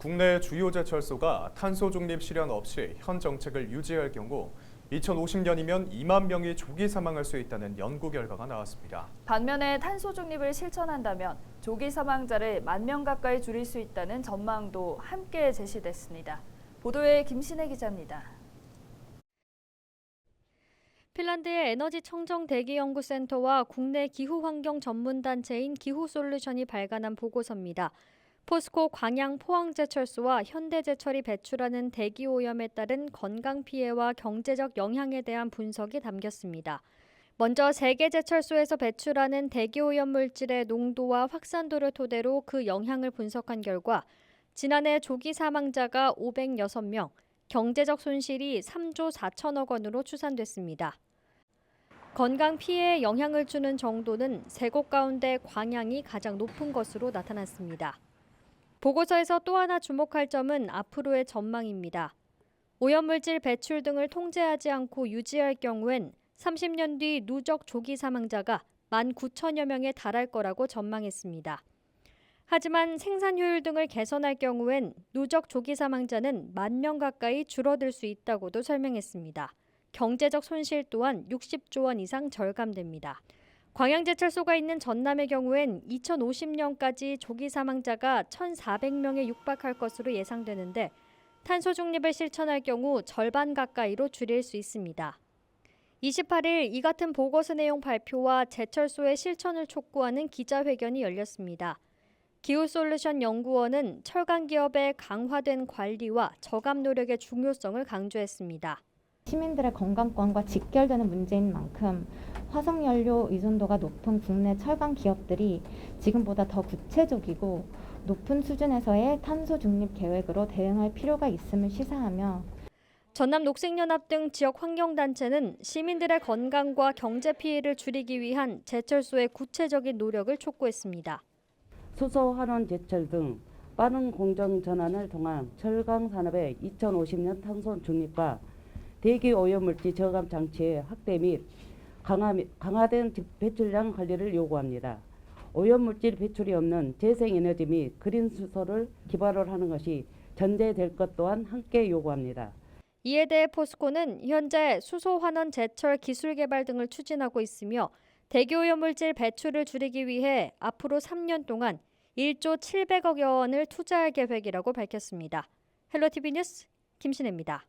국내 주요 제철소가 탄소 중립 실현 없이 현 정책을 유지할 경우 2050년이면 2만 명이 조기 사망할 수 있다는 연구 결과가 나왔습니다. 반면에 탄소 중립을 실천한다면 조기 사망자를 만명 가까이 줄일 수 있다는 전망도 함께 제시됐습니다. 보도에 김신혜 기자입니다. 핀란드의 에너지 청정 대기 연구센터와 국내 기후 환경 전문 단체인 기후 솔루션이 발간한 보고서입니다. 포스코 광양 포항제철소와 현대제철이 배출하는 대기 오염에 따른 건강 피해와 경제적 영향에 대한 분석이 담겼습니다. 먼저 세계 제철소에서 배출하는 대기 오염 물질의 농도와 확산도를 토대로 그 영향을 분석한 결과 지난해 조기 사망자가 506명, 경제적 손실이 3조 4천억 원으로 추산됐습니다. 건강 피해에 영향을 주는 정도는 세 곳 가운데 광양이 가장 높은 것으로 나타났습니다. 보고서에서 또 하나 주목할 점은 앞으로의 전망입니다. 오염물질 배출 등을 통제하지 않고 유지할 경우엔 30년 뒤 누적 조기 사망자가 19,000여 명에 달할 거라고 전망했습니다. 하지만 생산 효율 등을 개선할 경우엔 누적 조기 사망자는 만명 가까이 줄어들 수 있다고도 설명했습니다. 경제적 손실 또한 60조 원 이상 절감됩니다. 광양제철소가 있는 전남의 경우엔 2050년까지 조기 사망자가 1,400명에 육박할 것으로 예상되는데 탄소 중립을 실천할 경우 절반 가까이로 줄일 수 있습니다. 28일 이 같은 보고서 내용 발표와 제철소의 실천을 촉구하는 기자회견이 열렸습니다. 기후솔루션 연구원은 철강 기업의 강화된 관리와 저감 노력의 중요성을 강조했습니다. 시민들의 건강권과 직결되는 문제인 만큼 화석연료 의존도가 높은 국내 철강 기업들이 지금보다 더 구체적이고 높은 수준에서의 탄소 중립 계획으로 대응할 필요가 있음을 시사하며 전남 녹색연합 등 지역 환경단체는 시민들의 건강과 경제 피해를 줄이기 위한 제철소의 구체적인 노력을 촉구했습니다. 수소, 환원, 제철 등 빠른 공정 전환을 통한 철강 산업의 2050년 탄소 중립과 대기 오염물질 저감 장치의 확대 및 강화, 강화된 배출량 관리를 요구합니다. 오염물질 배출이 없는 재생에너지 및 그린 수소를 기반으로 하는 것이 전제될 것 또한 함께 요구합니다. 이에 대해 포스코는 현재 수소 환원 제철 기술 개발 등을 추진하고 있으며 대기오염물질 배출을 줄이기 위해 앞으로 3년 동안 1조 700억여 원을 투자할 계획이라고 밝혔습니다. 헬로티비 뉴스 김신혜입니다.